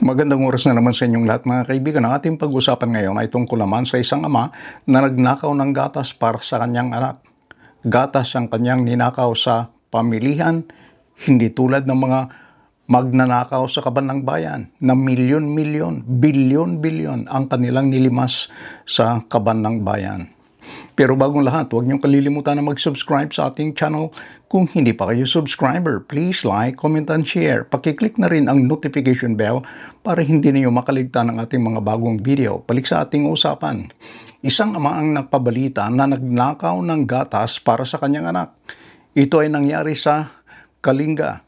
Magandang oras na naman sa inyong lahat mga kaibigan. Ang ating pag-usapan ngayon ay tungkol naman sa isang ama na nagnakaw ng gatas para sa kanyang anak. Gatas ang kanyang ninakaw sa pamilihan, hindi tulad ng mga magnanakaw sa kaban ng bayan na milyon-milyon, bilyon-bilyon ang kanilang nilimas sa kaban ng bayan. Pero bagong lahat, huwag niyong kalilimutan na mag-subscribe sa ating channel. Kung hindi pa kayo subscriber, please like, comment, and share. Pakiclick na rin ang notification bell para hindi niyo makaligtan ng ating mga bagong video. Balik sa ating usapan. Isang ama ang nagpabalita na nagnakaw ng gatas para sa kanyang anak. Ito ay nangyari sa Kalinga.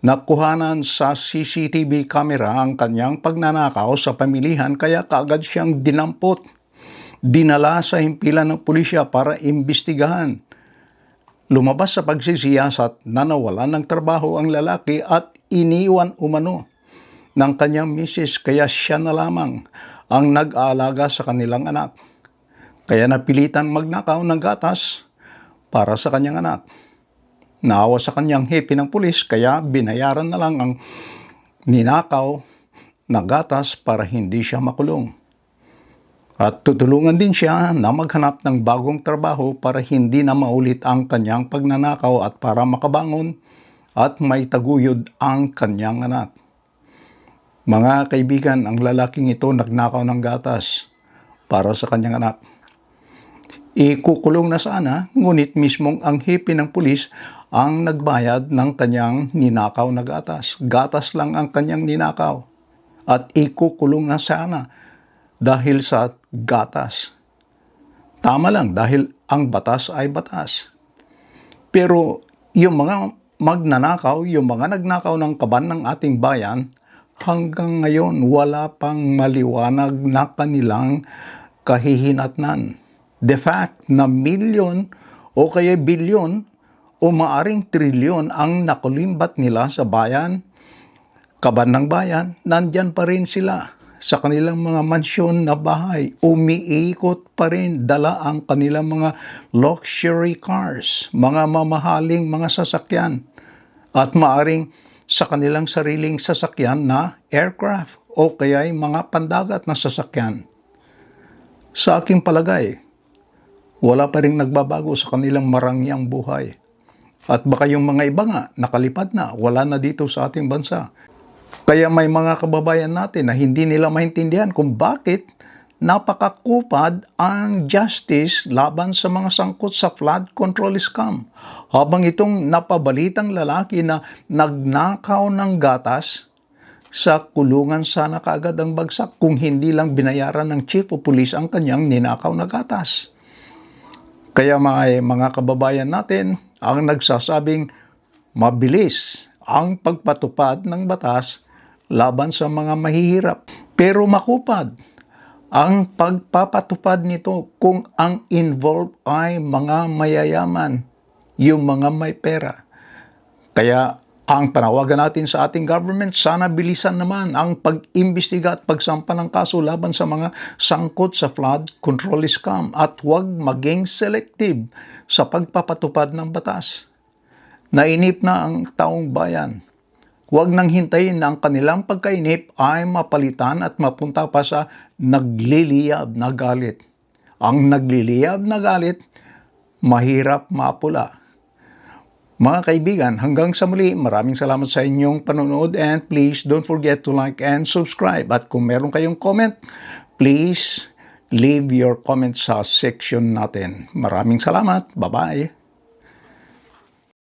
Nakuhanan sa CCTV camera ang kanyang pagnanakaw sa pamilihan kaya kaagad siyang dinampot dinala sa himpilan ng pulisya para imbestigahan. Lumabas sa pagsisiyasat na nawalan ng trabaho ang lalaki at iniwan umano ng kanyang misis kaya siya na lamang ang nag-aalaga sa kanilang anak. Kaya napilitan magnakaw ng gatas para sa kanyang anak. Naawa sa kanyang hepe ng pulis kaya binayaran na lang ang ninakaw na gatas para hindi siya makulong. At tutulungan din siya na maghanap ng bagong trabaho para hindi na maulit ang kanyang pagnanakaw at para makabangon at may taguyod ang kanyang anak. Mga kaibigan, ang lalaking ito nagnakaw ng gatas para sa kanyang anak. Ikukulong na sana, ngunit mismong ang hipi ng pulis ang nagbayad ng kanyang ninakaw na gatas. Gatas lang ang kanyang ninakaw. At ikukulong na sana dahil sa gatas. Tama lang dahil ang batas ay batas. Pero yung mga magnanakaw, yung mga nagnakaw ng kaban ng ating bayan, hanggang ngayon wala pang maliwanag na kanilang kahihinatnan. The fact na milyon o kaya bilyon o maaring trilyon ang nakulimbat nila sa bayan, kaban ng bayan, nandyan pa rin sila sa kanilang mga mansyon na bahay. Umiikot pa rin, dala ang kanilang mga luxury cars, mga mamahaling mga sasakyan, at maaring sa kanilang sariling sasakyan na aircraft o kaya'y mga pandagat na sasakyan. Sa aking palagay, wala pa rin nagbabago sa kanilang marangyang buhay. At baka yung mga iba nga, nakalipad na, wala na dito sa ating bansa. Kaya may mga kababayan natin na hindi nila maintindihan kung bakit napakakupad ang justice laban sa mga sangkot sa flood control scam. Habang itong napabalitang lalaki na nagnakaw ng gatas, sa kulungan sana kaagad ang bagsak kung hindi lang binayaran ng chief of police ang kanyang ninakaw na gatas. Kaya mga, mga kababayan natin ang nagsasabing mabilis ang pagpatupad ng batas laban sa mga mahihirap. Pero makupad ang pagpapatupad nito kung ang involved ay mga mayayaman, yung mga may pera. Kaya ang panawagan natin sa ating government, sana bilisan naman ang pag-imbestiga at pagsampa ng kaso laban sa mga sangkot sa flood control scam at huwag maging selective sa pagpapatupad ng batas. Nainip na ang taong bayan. Huwag nang hintayin na ang kanilang pagkainip ay mapalitan at mapunta pa sa nagliliyab na galit. Ang nagliliyab na galit, mahirap mapula. Mga kaibigan, hanggang sa muli, maraming salamat sa inyong panonood and please don't forget to like and subscribe. At kung meron kayong comment, please leave your comment sa section natin. Maraming salamat. Bye-bye.